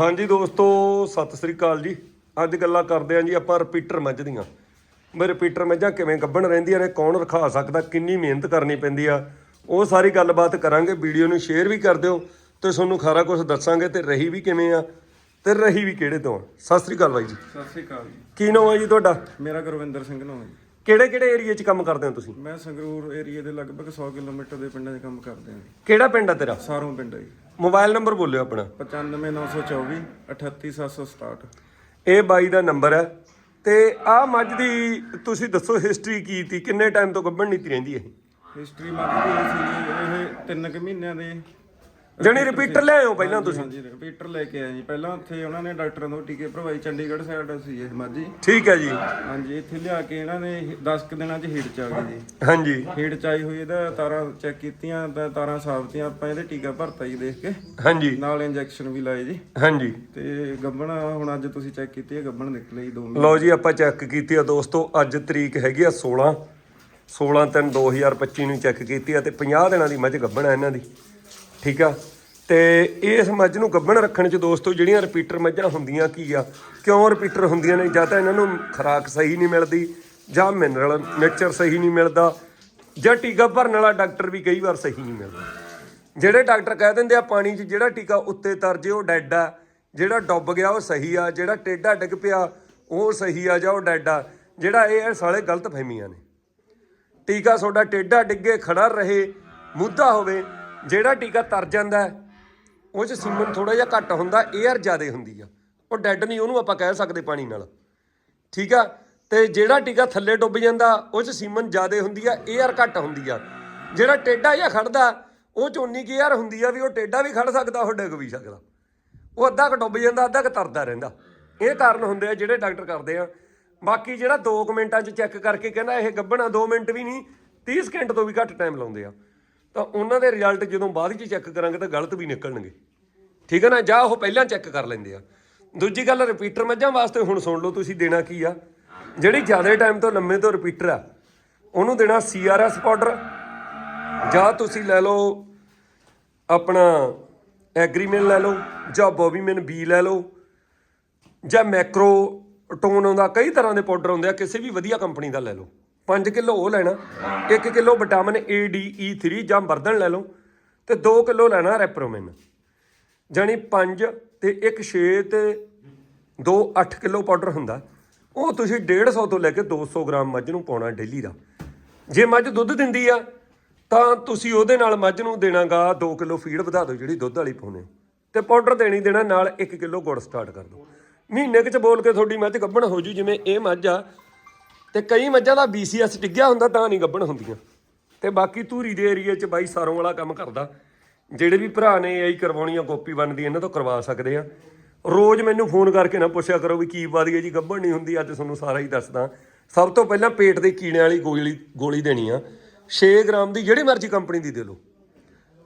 ਹਾਂਜੀ ਦੋਸਤੋ ਸਤਿ ਸ੍ਰੀ ਅਕਾਲ ਜੀ। ਅੱਜ ਗੱਲਾਂ ਕਰਦੇ ਆਂ ਜੀ ਆਪਾਂ ਰਿਪੀਟਰ ਮੱਝ ਦੀਆਂ। ਵੀ ਰਿਪੀਟਰ ਮੱਝਾਂ ਕਿਵੇਂ ਗੱਭਣ ਰਹਿੰਦੀਆਂ ਨੇ ਕੌਣ ਰਖਾ ਸਕਦਾ ਕਿੰਨੀ ਮਿਹਨਤ ਕਰਨੀ ਪੈਂਦੀ ਆ। ਉਹ ਸਾਰੀ ਗੱਲਬਾਤ ਕਰਾਂਗੇ ਵੀਡੀਓ ਨੂੰ ਸ਼ੇਅਰ ਵੀ ਕਰ ਦਿਓ ਤੇ ਤੁਹਾਨੂੰ ਖਾਰਾ ਕੁਝ ਦੱਸਾਂਗੇ ਤੇ ਰਹੀ ਵੀ ਕਿਵੇਂ ਆ ਤੇ ਰਹੀ ਵੀ ਕਿਹੜੇ ਤੋਂ ਆ। ਸਤਿ ਸ੍ਰੀ ਅਕਾਲ ਬਾਈ ਜੀ। ਸਤਿ ਸ੍ਰੀ ਅਕਾਲ ਜੀ। ਕੀ ਨਾਮ ਹੈ ਜੀ ਤੁਹਾਡਾ? ਮੇਰਾ ਗੁਰਵਿੰਦਰ ਸਿੰਘ ਨਾਮ ਹੈ ਜੀ। ਕਿਹੜੇ ਕਿਹੜੇ ਏਰੀਆ 'ਚ ਕੰਮ ਕਰਦੇ ਹੋ ਤੁਸੀਂ? ਮੈਂ ਸੰਗਰੂਰ ਏਰੀਆ ਦੇ ਲਗਭਗ 100 ਕਿਲੋਮੀਟਰ ਦੇ ਪਿੰਡਾਂ 'ਚ ਕੰਮ ਕਰਦੇ ਹਾਂ ਜੀ। ਕਿਹੜਾ ਪਿੰਡ ਆ ਤੇਰਾ? ਸਾਰੋਂ ਪਿੰਡ ਹੈ ਜੀ। ਮੋਬਾਈਲ ਨੰਬਰ ਬੋਲਿਓ ਆਪਣਾ। 95924 38767 ਇਹ ਬਾਈ ਦਾ ਨੰਬਰ ਹੈ। ਤੇ ਆਹ ਮੱਝ ਦੀ ਤੁਸੀਂ ਦੱਸੋ ਹਿਸਟਰੀ ਕੀ ਤੀ ਕਿੰਨੇ ਟਾਈਮ ਤੋਂ ਗੱਭਣ ਨੀਤੀ ਰਹਿੰਦੀ ਇਹ? ਹਿਸਟਰੀ ਮੰਗਦੀ ਹੈ ਸੀ ਇਹ ਤਿੰਨ ਕੁ ਮਹੀਨਿਆਂ ਦੇ। ਜਣੀ ਰਿਪੀਟਰ ਲੈ ਆਇਓ ਪਹਿਲਾਂ ਤੁਸੀਂ। ਹਾਂਜੀ ਰਿਪੀਟਰ ਲੈ ਕੇ ਆਏ ਜੀ। ਪਹਿਲਾਂ ਉੱਥੇ ਉਹਨਾਂ ਨੇ ਡਾਕਟਰਾਂ ਤੋਂ ਟੀਕੇ ਭਰਵਾਈ ਚੰਡੀਗੜ੍ਹ ਸਾਈਡ ਸੀ ਇਹ ਮਾਜੀ ਠੀਕ ਹੈ ਜੀ। ਹਾਂਜੀ ਇੱਥੇ ਲਿਆ ਕੇ ਇਹਨਾਂ ਨੇ 10 ਕੁ ਦਿਨਾਂ 'ਚ ਹੀਟ ਚ ਆ ਗਈ ਜੀ। ਹਾਂਜੀ। ਹੀਟ ਚ ਆਈ ਹੋਈ ਇਹਦਾ ਤਾਰਾਂ ਚੈੱਕ ਕੀਤੀਆਂ ਤਾਂ ਤਾਰਾਂ ਸਾਫਤੀਆਂ ਆਪਾਂ ਇਹਦੇ ਟੀਕਾ ਭਰਤਾ ਜੀ ਦੇਖ ਕੇ। ਹਾਂਜੀ। ਨਾਲ ਇੰਜੈਕਸ਼ਨ ਵੀ ਲਾਏ ਜੀ। ਹਾਂਜੀ। ਤੇ ਗੱਬਣ ਹੁਣ ਅੱਜ ਤੁਸੀਂ ਚੈੱਕ ਕੀਤੀ ਹੈ ਗੱਬਣ ਨਿਕਲੇ ਜੀ 2 ਮਹੀਨੇ। ਲਓ ਜੀ ਆਪਾਂ ਚੈੱਕ ਕੀਤੀ ਆ ਦੋਸਤੋ ਅੱਜ ਤਰੀਕ ਹੈਗੀ ਆ 16 16 3 2025 ਨੂੰ ਚੈੱਕ ਕੀਤੀ ਆ ਤੇ 50 ਦਿਨਾਂ ਦੀ ਮੱਝ ਗੱਭਣ ਆ ਇਹਨਾਂ ਦੀ। ਠੀਕ ਆ? ਤੇ ਇਸ ਮੱਝ ਨੂੰ ਗੱਭਣ ਰੱਖਣ ਚ ਦੋਸਤੋ, ਜਿਹੜੀਆਂ ਰਿਪੀਟਰ ਮੱਝਾਂ ਹੁੰਦੀਆਂ ਕੀ ਆ? ਕਿਉਂ ਰਿਪੀਟਰ ਹੁੰਦੀਆਂ ਨੇ? ਜਾਂ ਤਾਂ ਇਹਨਾਂ ਨੂੰ ਖੁਰਾਕ ਸਹੀ ਨਹੀਂ ਮਿਲਦੀ, ਜਾਂ ਮਿਨਰਲ ਨੇਚਰ ਸਹੀ ਨਹੀਂ ਮਿਲਦਾ, ਜਾਂ ਟੀਕਾ ਭਰਨ ਵਾਲਾ ਡਾਕਟਰ ਵੀ ਕਈ ਵਾਰ ਸਹੀ ਨਹੀਂ ਮਿਲਦਾ। ਜਿਹੜੇ ਡਾਕਟਰ ਕਹਿ ਦਿੰਦੇ ਆ ਪਾਣੀ 'ਚ, ਜਿਹੜਾ ਟੀਕਾ ਉੱਤੇ ਤਰ ਜੇ ਉਹ ਡੈਡ ਆ। ਜਿਹੜਾ ਡੁੱਬ ਗਿਆ, ਉਹ ਸਹੀ ਆ। ਜਿਹੜਾ ਟੇਢਾ ਡਿੱਗ ਪਿਆ, ਉਹ ਸਹੀ ਆ, ਜਾਂ ਉਹ ਡੈਡ ਆ। ਜਿਹੜਾ ਇਹ ਆ, ਸਾਲੇ ਗਲਤ ਫਹਿਮੀਆਂ ਨੇ। ਟੀਕਾ ਤੁਹਾਡਾ ਟੇਢਾ ਡਿੱਗੇ, ਖੜਾ ਰਹੇ, ਮੁੱਦਾ ਹੋਵੇ ਜਿਹੜਾ ਟੀਕਾ ਤਰ ਜਾਂਦਾ ਉਹ ਚ ਸੀਮਨ ਥੋੜਾ ਜਿਹਾ ਘੱਟ ਹੁੰਦਾ 에ਅਰ ਜ਼ਿਆਦਾ ਹੁੰਦੀ ਆ। ਉਹ ਡੈੱਡ ਨਹੀਂ, ਉਹਨੂੰ ਆਪਾਂ ਕਹਿ ਸਕਦੇ ਪਾਣੀ ਨਾਲ। ਠੀਕ ਆ? ਤੇ ਜਿਹੜਾ ਟੀਕਾ ਥੱਲੇ ਡੁੱਬ ਜਾਂਦਾ, ਉਹ ਚ ਸੀਮਨ ਜ਼ਿਆਦਾ ਹੁੰਦੀ ਆ 에ਅਰ ਘੱਟ ਹੁੰਦੀ ਆ। ਜਿਹੜਾ ਟੇਡਾ ਜਾਂ ਖੜਦਾ, ਉਹ ਚ ਉਨੀ ਕੀ ਯਾਰ ਹੁੰਦੀ ਆ ਵੀ ਉਹ ਟੇਡਾ ਵੀ ਖੜ ਸਕਦਾ, ਉਹ ਡਿੱਗ ਵੀ ਸਕਦਾ। ਉਹ ਅੱਧਾ ਕ ਡੁੱਬ ਜਾਂਦਾ, ਅੱਧਾ ਕ ਤਰਦਾ ਰਹਿੰਦਾ। ਇਹ ਕਾਰਨ ਹੁੰਦੇ ਆ ਜਿਹੜੇ ਡਾਕਟਰ ਕਰਦੇ ਆ। ਬਾਕੀ ਜਿਹੜਾ 2 ਮਿੰਟਾਂ 'ਚ ਚੈੱਕ ਕਰਕੇ ਕਹਿੰਦਾ, ਇਹ ਗੱਭਣਾ 2 ਮਿੰਟ ਵੀ ਨਹੀਂ 30 ਸਕਿੰਟ ਤੋਂ ਵੀ ਘੱਟ ਟਾਈਮ ਲਾਉਂਦੇ ਆ। ਤਾਂ ਉਹਨਾਂ ਦੇ ਰਿਜ਼ਲਟ ਜਦੋਂ ਬਾਅਦ 'ਚ ਚੈੱਕ ਕਰਾਂਗੇ ਤਾਂ ਗਲਤ ਵੀ ਨਿਕਲਣਗੇ। ਠੀਕ ਹੈ ਨਾ? ਜਾਂ ਉਹ ਪਹਿਲਾਂ ਚੈੱਕ ਕਰ ਲੈਂਦੇ ਆ। ਦੂਜੀ ਗੱਲ ਰਿਪੀਟਰ ਮੱਝਾਂ ਵਾਸਤੇ ਹੁਣ ਸੁਣ ਲਓ ਤੁਸੀਂ ਦੇਣਾ ਕੀ ਆ। ਜਿਹੜੀ ਜ਼ਿਆਦਾ ਟਾਈਮ ਤੋਂ ਲੰਮੇ ਤੋਂ ਰਿਪੀਟਰ ਆ, ਉਹਨੂੰ ਦੇਣਾ ਸੀਆਰਐਸ ਪਾਊਡਰ ਜਾਂ ਤੁਸੀਂ ਲੈ ਲਓ ਆਪਣਾ ਐਗਰੀਮੈਨ ਲੈ ਲਓ, ਜਾਂ ਬੋਬੀਮੈਨ ਬੀ ਲੈ ਲਓ, ਜਾਂ ਮੈਕਰੋ ਟੋਨ ਆਉਂਦਾ, ਕਈ ਤਰ੍ਹਾਂ ਦੇ ਪਾਊਡਰ ਹੁੰਦੇ ਆ, ਕਿਸੇ ਵੀ ਵਧੀਆ ਕੰਪਨੀ ਦਾ ਲੈ ਲਓ। 5 ਕਿਲੋ ਉਹ ਲੈਣਾ 1 kilo vitamin A D E 3 ਜਾਂ ਵਰਦਨ ਲੈ ਲਓ ਤੇ 2 ਕਿਲੋ ਲੈਣਾ ਰੈਪਰੋਮਿਨ। ਜਾਣੀ 5 ਤੇ 1 6 ਤੇ 2 8 ਕਿਲੋ ਪਾਊਡਰ ਹੁੰਦਾ। ਉਹ ਤੁਸੀਂ 150 ਤੋਂ ਲੈ ਕੇ 200 ਗ੍ਰਾਮ ਮੱਝ ਨੂੰ ਪਾਉਣਾ ਡੇਲੀ ਦਾ। ਜੇ ਮੱਝ ਦੁੱਧ ਦਿੰਦੀ ਆ ਤਾਂ ਤੁਸੀਂ ਉਹਦੇ ਨਾਲ ਮੱਝ ਨੂੰ ਦੇਣਾਗਾ 2 ਕਿਲੋ ਫੀਡ ਵਧਾ ਦਿਓ ਜਿਹੜੀ ਦੁੱਧ ਵਾਲੀ ਪਾਉਣੇ ਤੇ ਪਾਊਡਰ ਦੇਣੀ ਦੇਣਾ ਨਾਲ 1 ਕਿਲੋ ਗੁੜ ਸਟਾਰਟ ਕਰ ਦਿਓ। ਮਹੀਨੇ ਕੁ ਚ ਬੋਲ ਕੇ ਤੁਹਾਡੀ ਮੱਝ ਗੱਭਣ ਹੋ ਜੂ ਜਿਵੇਂ ਇਹ ਮੱਝ ਆ ਤੇ ਕਈ ਮੱਝਾਂ ਦਾ BCS ਡਿੱਗਿਆ ਹੁੰਦਾ ਤਾਂ ਨਹੀਂ ਗੱਭਣ ਹੁੰਦੀਆਂ। ਤੇ ਬਾਕੀ ਧੂਰੀ ਦੇ ਏਰੀਏ 'ਚ ਬਾਈ ਸਾਰੋਂ ਵਾਲਾ ਕੰਮ ਕਰਦਾ। ਜਿਹੜੇ ਵੀ ਭਰਾ ਨੇ AI ਕਰਵਾਉਣੀ ਆ ਗੋਪੀ ਬਣਦੀ ਇਹਨਾਂ ਤੋਂ ਕਰਵਾ ਸਕਦੇ ਆ। ਰੋਜ਼ ਮੈਨੂੰ ਫੋਨ ਕਰਕੇ ਨਾ ਪੁੱਛਿਆ ਕਰੋ ਵੀ ਕੀ ਵਾਦੀਏ ਜੀ, ਗੱਭਣ ਨਹੀਂ ਹੁੰਦੀ, ਅੱਜ ਤੁਹਾਨੂੰ ਸਾਰਾ ਹੀ ਦੱਸਦਾ। ਸਭ ਤੋਂ ਪਹਿਲਾਂ ਪੇਟ ਦੇ ਕੀੜੇ ਵਾਲੀ ਗੋਲੀ ਗੋਲੀ ਦੇਣੀ ਆ। 6 ਗ੍ਰਾਮ ਦੀ ਜਿਹੜੀ ਮਰਜ਼ੀ ਕੰਪਨੀ ਦੀ ਦੇ ਲਓ।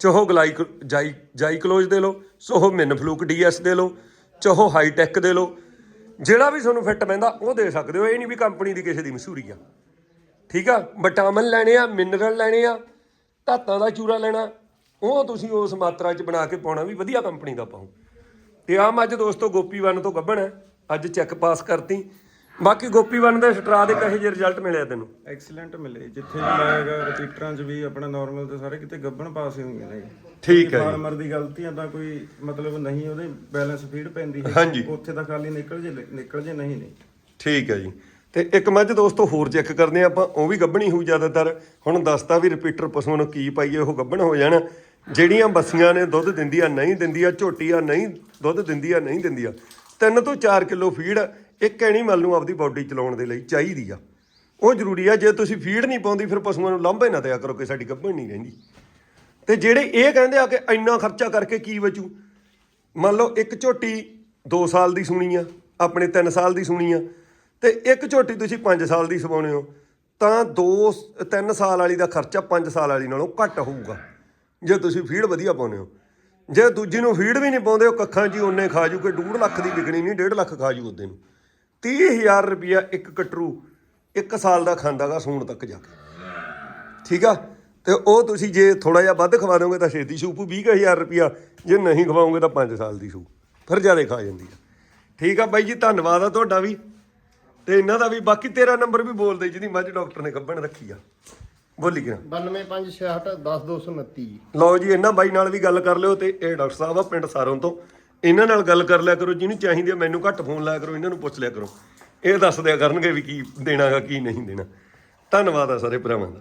ਚਾਹੋ ਗਲਾਈਕ ਜਾਈ ਜਾਈਕਲੋਜ਼ ਦੇ ਲਓ, ਚਾਹੋ ਮਿਨਫਲੂਕ ਡੀਐਸ ਦੇ ਲਓ, ਚਾਹੋ ਹਾਈਟੈਕ ਦੇ ਲਓ। ਜਿਹੜਾ ਵੀ ਤੁਹਾਨੂੰ ਫਿੱਟ ਪੈਂਦਾ, ਉਹ ਦੇ ਸਕਦੇ ਹੋ। ਇਹ ਨਹੀਂ ਵੀ ਕੰਪਨੀ ਦੀ ਕਿਸੇ ਦੀ ਮਸ਼ਹੂਰੀ ਆ। ਠੀਕ ਆ? ਵਿਟਾਮਿਨ ਲੈਣੇ ਆ ਮਿਨਰਲ ਲੈਣੇ ਆ, ਧਾਤਾਂ ਦਾ ਚੂਰਾ ਲੈਣਾ, ਉਹ ਤੁਸੀਂ ਉਸ ਮਾਤਰਾ 'ਚ ਬਣਾ ਕੇ ਪਾਉਣਾ ਵੀ ਵਧੀਆ ਕੰਪਨੀ ਦਾ ਪਾਓ। ਤੇ ਆਮ ਅੱਜ ਦੋਸਤੋ, ਗੋਪੀ ਵਨ ਤੋਂ ਗੱਭਣ ਹੈ। ਅੱਜ ਚੈੱਕ ਪਾਸ ਕਰਤੀ। ਬਾਕੀ ਗੋਪੀ ਵਨ ਦੇ ਸਟਰਾ ਦੇ ਕਹੇ ਜੇ ਰਿਜ਼ਲਟ ਮਿਲਿਆ ਤੈਨੂੰ? ਐਕਸੀਲੈਂਟ ਮਿਲੇ ਜਿੱਥੇ ਵੀ ਲਾਏਗਾ ਰਿਪੀਟਰਾਂ 'ਚ ਵੀ ਆਪਣਾ ਨਾਰਮਲ ਤੇ ਸਾਰੇ ਕਿਤੇ ਗੱਬਣ ਪਾਸੇ ਹੋਈਆਂ ਨੇ। ਠੀਕ ਹੈ ਜੀ ਫਾਰਮਰ ਦੀ ਗਲਤੀ ਆ ਤਾਂ ਕੋਈ ਮਤਲਬ ਨਹੀਂ ਉਹਦੇ ਬੈਲੈਂਸ ਫੀਡ ਪੈਂਦੀ ਹੈ। ਹਾਂਜੀ। ਉੱਥੇ ਤਾਂ ਖਾਲੀ ਨਿਕਲ ਜੇ ਨਿਕਲ ਜੇ ਨਹੀਂ ਨਹੀਂ। ਠੀਕ ਹੈ ਜੀ। ਤੇ ਇੱਕ ਮੱਝ ਦੋਸਤੋ ਹੋਰ ਚੈੱਕ ਕਰਦੇ ਆ ਆਪਾਂ ਉਹ ਵੀ ਗੱਭਣੀ ਹੋਊ ਜ਼ਿਆਦਾਤਰ। ਹੁਣ ਦੱਸਤਾ ਵੀ ਰਿਪੀਟਰ ਪਸ਼ੂਆਂ ਨੂੰ ਕੀ ਪਾਈਏ ਉਹ ਗੱਭਣ ਹੋ ਜਾਣ। ਜਿਹੜੀਆਂ ਬੱਸੀਆਂ ਨੇ ਦੁੱਧ ਦਿੰਦੀਆਂ ਨਹੀਂ ਦਿੰਦੀਆਂ ਝੋਟੀਆਂ ਨਹੀਂ ਦੁੱਧ ਦਿੰਦੀਆਂ ਨਹੀਂ ਦਿੰਦੀਆਂ। 3 ਤੋਂ 4 ਕਿਲੋ ਫੀਡ ਇੱਕ ਐਨੀਮਲ ਨੂੰ ਆਪਦੀ ਬਾਡੀ ਚਲਾਉਣ ਦੇ ਲਈ ਚਾਹੀਦੀ ਆ। ਉਹ ਜ਼ਰੂਰੀ ਆ, ਜੇ ਤੁਸੀਂ ਫੀਡ ਨਹੀਂ ਪਾਉਂਦੀ, ਫਿਰ ਪਸ਼ੂਆਂ ਨੂੰ ਲਾਂਭੇ ਨਾ ਦਿਆ ਕਰੋ ਕਿ ਸਾਡੀ ਗੱਭਣ ਨਹੀਂ ਰਹਿੰਦੀ। ਤੇ ਜਿਹੜੇ ਇਹ ਕਹਿੰਦੇ ਆ ਕਿ ਇੰਨਾ ਖਰਚਾ ਕਰਕੇ ਕੀ ਬਚੂ? ਮੰਨ ਲਓ ਇੱਕ ਝੋਟੀ 2 ਸਾਲ ਦੀ ਸੁਣੀ ਆ, ਆਪਣੇ 3 ਸਾਲ ਦੀ ਸੁਣੀ ਆ, ਤੇ ਇੱਕ ਝੋਟੀ ਤੁਸੀਂ 5 ਸਾਲ ਦੀ ਸਵਾਉਣੇ ਹੋ, ਤਾਂ 2 3 ਸਾਲ ਵਾਲੀ ਦਾ ਖਰਚਾ 5 ਸਾਲ ਵਾਲੀ ਨਾਲੋਂ ਘੱਟ ਹੋਊਗਾ। ਜੇ ਤੁਸੀਂ ਫੀਡ ਵਧੀਆ ਪਾਉਨੇ ਹੋ। ਜੇ ਦੂਜੀ ਨੂੰ ਫੀਡ ਵੀ ਨਹੀਂ ਪਾਉਂਦੇ, ਉਹ ਕੱਖਾਂ 'ਚ ਹੀ ਉਹਨੇ ਖਾ ਜੂ ਕਿ 2.5 ਲੱਖ ਦੀ ਵਿਕਣੀ ਨਹੀਂ 1.5 ਲੱਖ ਖਾ ਜੂ ਉਹਦੇ ਨੂੰ। 30000 ਰੁਪਿਆ ਇੱਕ ਕਟਰੂ ਇੱਕ ਸਾਲ ਦਾ ਖਾਂਦਾਗਾ ਸੂਣ ਤੱਕ ਜਾ ਕੇ। ਠੀਕ ਆ? ਤੇ ਉਹ ਤੁਸੀਂ ਜੇ ਥੋੜਾ ਜਿਹਾ ਵੱਧ ਖਵਾ ਦੋਗੇ ਤਾਂ ਛੇਤੀ ਸੂਪੂ 20000 ਰੁਪਿਆ ਜੇ ਨਹੀਂ ਖਵਾਓਗੇ ਤਾਂ 5 ਸਾਲ ਦੀ ਸੂ ਫਿਰ ਜ਼ਿਆਦਾ ਖਾ ਜਾਂਦੀ ਆ। ਠੀਕ ਆ ਬਾਈ ਜੀ ਧੰਨਵਾਦ ਆ ਤੁਹਾਡਾ ਵੀ। ਤੇ ਇਹਨਾਂ ਦਾ ਵੀ ਬਾਕੀ ਤੇਰਾ ਨੰਬਰ ਵੀ ਬੋਲ ਦੇ ਜਿਹਦੀ ਮੱਝ ਡਾਕਟਰ ਨੇ ਗੱਭਣ ਰੱਖੀ ਆ। ਬੋਲੀ ਕਿਰਾ 92566 10229 ਲਓ ਜੀ ਇਹਨਾਂ ਬਾਈ ਨਾਲ ਵੀ ਗੱਲ ਕਰ ਲਿਓ ਤੇ ਇਹ ਡਾਕਟਰ ਸਾਹਿਬ ਆ ਪਿੰਡ ਸਾਰੋਂ ਤੋਂ। ਇਹਨਾਂ ਨਾਲ ਗੱਲ ਕਰ ਲਿਆ ਕਰੋ, ਜਿਹਨੂੰ ਚਾਹੀਦੀ ਆ ਮੈਨੂੰ ਘੱਟ ਫੋਨ ਲਾਇਆ ਕਰੋ, ਇਹਨਾਂ ਨੂੰ ਪੁੱਛ ਲਿਆ ਕਰੋ। ਇਹ ਦੱਸ ਦਿਆ ਕਰਨਗੇ ਵੀ ਕੀ ਦੇਣਾਗਾ, ਕੀ ਨਹੀਂ ਦੇਣਾ। ਧੰਨਵਾਦ ਆ ਸਾਰੇ ਭਰਾਵਾਂ ਦਾ।